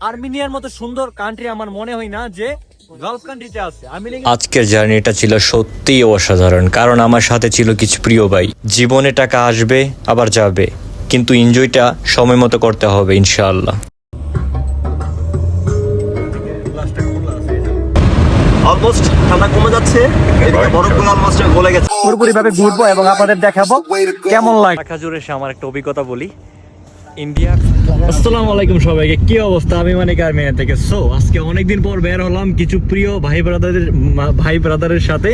আর্মেনিয়ার মতো সুন্দর কান্ট্রি আমার মনে হয় না যে গালফ কান্ট্রিতে আছে। আমি আজকের জার্নিটা ছিল সত্যিই অসাধারণ কারণ আমার সাথে ছিল কিছু প্রিয় ভাই। জীবনে টাকা আসবে আবার যাবে কিন্তু এনজয়টা সময় মতো করতে হবে ইনশাআল্লাহ। অলমোস্ট ঠান্ডা কমে যাচ্ছে বরফগুলো অলমোস্ট গলে গেছে। পুরোপুরি ভাবে ঘুরবো এবং আপনাদের দেখাবো কেমন লাগে ঢাকা আমার একটা অভিজ্ঞতা বলি। ইন্ডিয়া। আসসালামু আলাইকুম সবাইকে কি অবস্থা? আমি মানে আর্মেনিয়া থেকে। সো আজকে অনেকদিন পর বের হলাম কিছু প্রিয় ভাই ব্রাদারের ভাই ব্রাদারের সাথে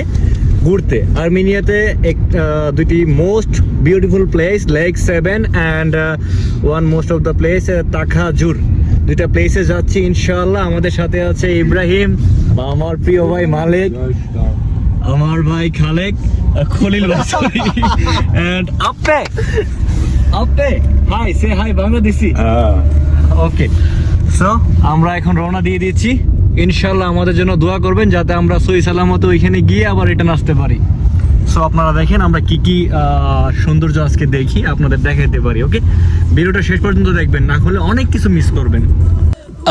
ঘুরতে। আর্মেনিয়াতে এক দুইটি most beautiful place lake Sevan and one most of the place Tsaghkadzor দুইটা প্লেসে যাচ্ছি ইনশাআল্লাহ। আমাদের সাথে আছে ইব্রাহিম বা আমার প্রিয় ভাই মালিক আমার ভাই খালেক খলিল ভাই অ্যান্ড আপে আপে। Hi say hi Bangladeshi okay so আমরা এখন রওনা দিয়ে দিচ্ছি ইনশাল্লাহ আমাদের জন্য দোয়া করবেন যাতে আমরা সই সালামত ওইখানে গিয়ে আবার রিটার্ন আসতে পারি। সো আপনারা দেখেন আমরা কি কি সৌন্দর্য আজকে দেখি আপনাদের দেখাতে পারি ওকে ভিডিওটা শেষ পর্যন্ত দেখবেন না হলে অনেক কিছু মিস করবেন।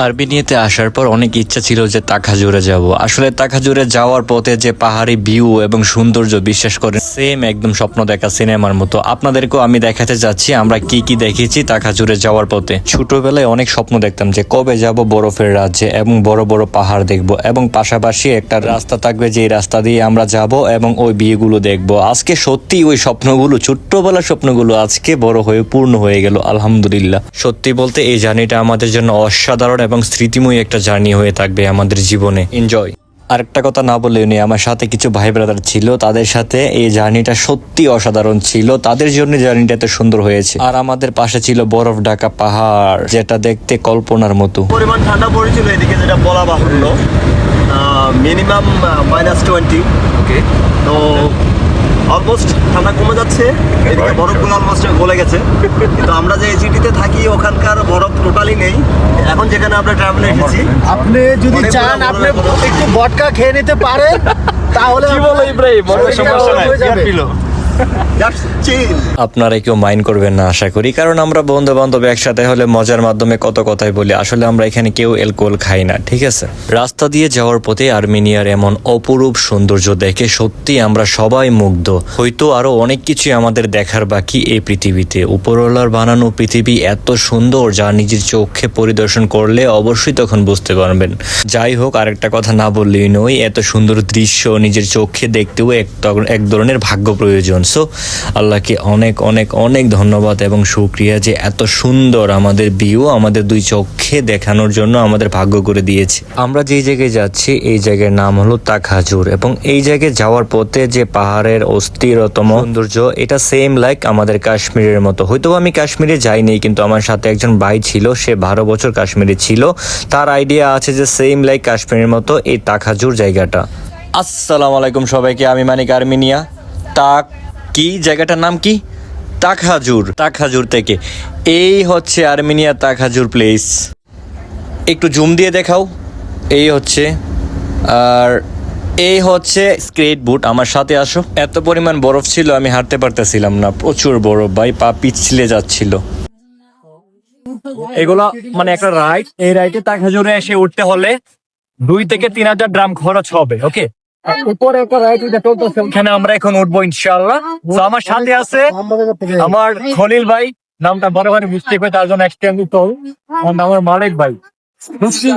আরবিনিয়াতে আসার পর অনেক ইচ্ছা ছিল যে তাখাজুরে যাব। আসলে তাখাজুরে যাওয়ার পথে যে পাহাড়ি ভিউ এবং সৌন্দর্য বিশ্বাস করেন সেম একদম স্বপ্ন দেখা সিনেমার মতো। আপনাদেরকেও আমি দেখাতে যাচ্ছি, আমরা কি কি দেখেছি তাখাজুরে যাওয়ার পথে। ছোটবেলায় অনেক স্বপ্ন দেখতাম যে কবে যাব বরফের রাজ্যে এবং বড় বড় পাহাড় দেখব এবং পাশাপাশি একটা রাস্তা থাকবে যে রাস্তা দিয়ে আমরা যাব এবং ওই বিয়েগুলো দেখব। আজকে সত্যি ওই স্বপ্নগুলো, ছোট্টবেলার স্বপ্নগুলো আজকে বড় হয়ে পূর্ণ হয়ে গেল, আলহামদুলিল্লাহ। সত্যি বলতে এই জার্নিটা আমাদের জন্য অসাধারণ এবং স্মৃতিময় একটা জার্নি হয়ে থাকবে আমাদের জীবনে। এনজয় আরেকটা কথা না বললেও নেই আমার সাথে কিছু ভাই ব্রাদার ছিল তাদের সাথে এই জার্নিটা সত্যি অসাধারণ ছিল। তাদের জন্য জার্নিটা এত সুন্দর হয়েছে। আর আমাদের পাশে ছিল বরফ ঢাকা পাহাড় যেটা দেখতে কল্পনার মতো। পরিমাণ ঠান্ডা পড়েছিল এদিকে যেটা বলা বাহুল্য। মিনিমাম মাইনাস টোয়েন্টি ওকে তো অলমোস্ট ঠান্ডা কমে যাচ্ছে। এদিকে বরফগুলো অলমোস্ট গলে গেছে। কিন্তু আমরা যে সিটিতে থাকি ওখানকার বরফ টোটালি নেই। এখন যেখানে আমরা ট্রাভেল এসেছি আপনি যদি চান আপনি। একটু বটকা খেয়ে নিতে পারেন তাহলে কি বলো ইব্রাহিম? সমস্যা নাই, আপনারা কেউ মাইন্ড করবেন না, আশা করি। কারণ আমরা বন্ধু বান্ধব একসাথে হলে মজার মাধ্যমে কত কথাই বলি। আসলে আমরা এখানে কেউ অ্যালকোহল খাই না, ঠিক আছে? রাস্তা দিয়ে যাওয়ার পথে আর্মেনিয়ার এমন অপরূপ সৌন্দর্য দেখে সত্যি আমরা সবাই মুগ্ধ। হয়তো আরও অনেক কিছুই আমাদের দেখার বাকি এই পৃথিবীতে। উপরওয়ালার বানানো পৃথিবী এত সুন্দর যা নিজের চোখে পরিদর্শন করলে অবশ্যই তখন বুঝতে পারবেন। যাই হোক, আরেকটা কথা না বললেই নয়, এত সুন্দর দৃশ্য নিজের চোখে দেখতেও এক এক ধরনের ভাগ্য প্রয়োজন। সো আল্লাহকে অনেক অনেক অনেক ধন্যবাদ এবং শুক্রিয়া যে এত সুন্দর আমাদের ভিউ আমাদের দুই চক্ষে দেখানোর জন্য আমাদের ভাগ্য করে দিয়েছে। আমরা যেই জায়গায় যাচ্ছি, এই জায়গার নাম হলো তাকহাজুর এবং এই জায়গায় যাওয়ার পথে যে পাহাড়ের অস্থিরতম সৌন্দর্য, এটা সেম লাইক আমাদের কাশ্মীরের মতো। হয়তো আমি কাশ্মীরে যাইনি, কিন্তু আমার সাথে একজন ভাই ছিল, সে বারো বছর কাশ্মীরে ছিল। তার আইডিয়া আছে যে সেম লাইক কাশ্মীরের মতো এই তাকহাজুর জায়গাটা। আসসালামু আলাইকুম সবাইকে, আমি মানিক আর্মেনিয়া। তাক কি? জায়গাটার নাম কি? তাকহাজুর তাকহাজুর থেকে। এই হচ্ছে আর্মেনিয়া তাকহাজুর প্লেস একটু জুম দিয়ে দেখাও। এই হচ্ছে, আর এই হচ্ছে স্কেট বুট। আমার সাথে আসো। এত পরিমাণ বরফ ছিল, আমি হাঁটতে পারতেছিলাম না। প্রচুর বরফ, ভাই, পা পিছলে যাচ্ছিল। এগুলো মানে একটা রাইড এই রাইডে তাখাজুরে এসে উঠতে হলে দুই থেকে তিন হাজার ড্রাম খরচ হবে ওকে উপরে একটা রাইড ওখানে আমরা এখন উঠবো ইনশাআল্লাহ। তো আমার সাথে আছে আমার খলিল ভাই নামটা বড় ভাই বুঝতে পারে তার জন্য এক্সটেন্ড তোল আমার মালিক ভাই। বুঝছি?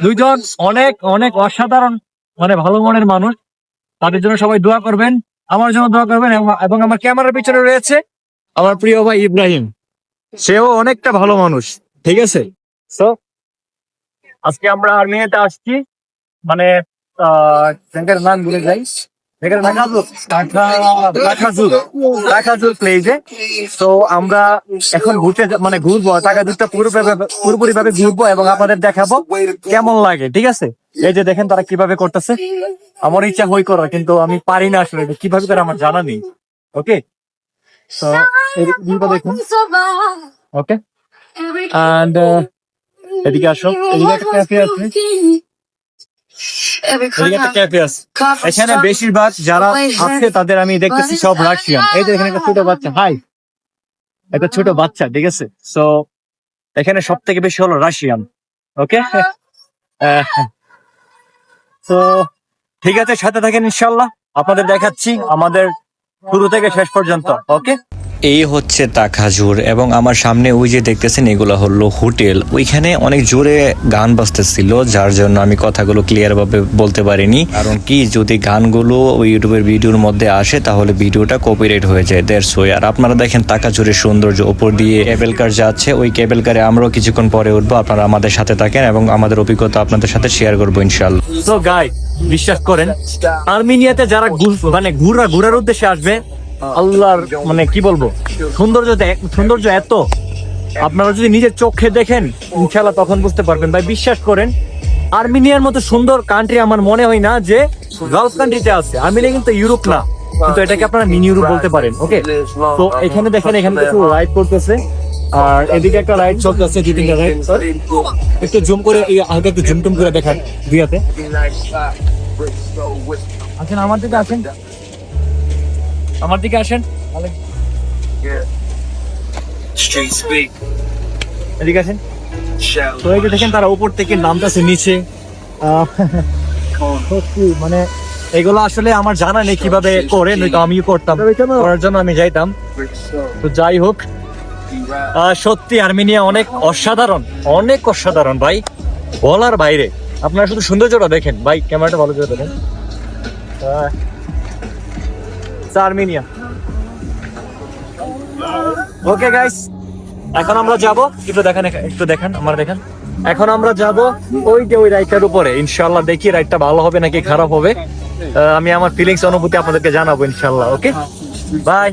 দুইজন অনেক অনেক অসাধারণ মানে ভালো মনের মানুষ। তাদের জন্য সবাই দোয়া করবেন আমার জন্য দোয়া করবেন এবং- আমার ক্যামেরার পিছনে রয়েছে আমার প্রিয় ভাই ইব্রাহিম। সেও অনেকটা ভালো মানুষ ঠিক আছে? তো আজকে আমরা আর্মিতে আসছি মানে জায়গার নাম ভুলে যাই। নাম টাকাজুর প্লেসে তো আমরা এখন ঘুরতে মানে ঘুরবো টাকাজুরটা পুরোপুরি পুরোপুরি ভাবে ঘুরবো এবং আপনাদের দেখাবো কেমন লাগে ঠিক আছে? এই যে দেখেন তারা কীভাবে করতেছে। আমার ইচ্ছা হই করার কিন্তু আমি পারি না আসলে কীভাবে করে আমার জানা নেই। ওকে তো ভিউটা দেখুন। ওকে uh, এদিকে আসো। এদিকে একটা ক্যাফে আছে এদিকে একটা ক্যাফে আছে এখানে বেশিরভাগ যারা আছে তাদের আমি দেখতেছি সব রাশিয়ান এই যে এখানে একটা ছোট বাচ্চা। হাই একটা ছোট বাচ্চা ঠিক আছে? সো এখানে সব থেকে বেশি হলো রাশিয়ান। ওকে তো ঠিক আছে সাথে থাকেন ইনশাল্লাহ। আপনাদের দেখাচ্ছি আমাদের শুরু থেকে শেষ পর্যন্ত। ওকে এই হচ্ছে তাখাজুর এবং আমার সামনে ওই যে দেখতেছেন, এগুলো হলো হোটেল। ওইখানে অনেক জোরে গান বাজতেছিল, যার জন্য আমি কথাগুলো ক্লিয়ার ভাবে বলতে পারিনি। কারণ কি, যদি গানগুলো ওই ইউটিউবের ভিডিওর মধ্যে আসে, তাহলে ভিডিওটা কপিরাইট হয়ে যায় দেড় সই আর আপনারা দেখেন তাকাজুরের সৌন্দর্য ওপর দিয়ে কেবল কার যাচ্ছে, ওই কেবল কারে আমরাও কিছুক্ষণ পরে উঠবো, আপনারা আমাদের সাথে থাকেন এবং আমাদের অভিজ্ঞতা আপনাদের সাথে শেয়ার করব ইনশাল্লাহ বিশ্বাস করেন, আর্মেনিয়াতে যারা মানে ঘুরা ঘুরার উদ্দেশ্যে আসবে আল্লাহর মানে কি বলব? সৌন্দর্য সৌন্দর্য এত। আপনারা যদি নিজের চোখে দেখেন ইনশাল্লাহ তখন বুঝতে পারবেন। ভাই, বিশ্বাস করেন, আর্মেনিয়ার মতো সুন্দর কান্ট্রি আমার মনে হয় না যে গালফ কান্ট্রিতে আছে। আর্মেনিয়া কিন্তু ইউরোপ না। কিন্তু এটাকে আপনারা মিনি ইউরোপ বলতে পারেন। ওকে তো এখানে দেখেন, এখানে কিছু রাইড করতেছে। আর এদিকে একটা রাইড চলতেছে, দুই তিনটা রাইড একটু জুম করে, এই হালকা একটু জুম টুম করে দেখান দুইয়াতে। আসেন আমার দিকে আসেন। আমার দিকে আসেন। এদিকে আসেন। তো এই যে দেখেন তারা উপর থেকে নামতেছে নিচে। মানে এগুলো আসলে আমার জানা নেই কীভাবে করে নয়তো আমিও করতাম। করার জন্য আমি যাইতাম। তো যাই হোক সত্যি আর্মেনিয়া অনেক অসাধারণ অনেক অসাধারণ ভাই। বলার বাইরে। আপনারা শুধু সৌন্দর্যটা দেখেন। ভাই ক্যামেরাটা ভালো করে দেখেন। আহ, আর্মেনিয়া। ওকে গাইস এখন আমরা যাব একটু দেখেন একটু দেখেন আমার দেখেন। এখন আমরা যাব ওই যে ওই রাইডটার উপরে। ইনশাআল্লাহ দেখি রাইডটা ভালো হবে নাকি খারাপ হবে। আমি আমার ফিলিংস অনুভূতি আপনাদেরকে জানাব ইনশাল্লাহ ওকে বাই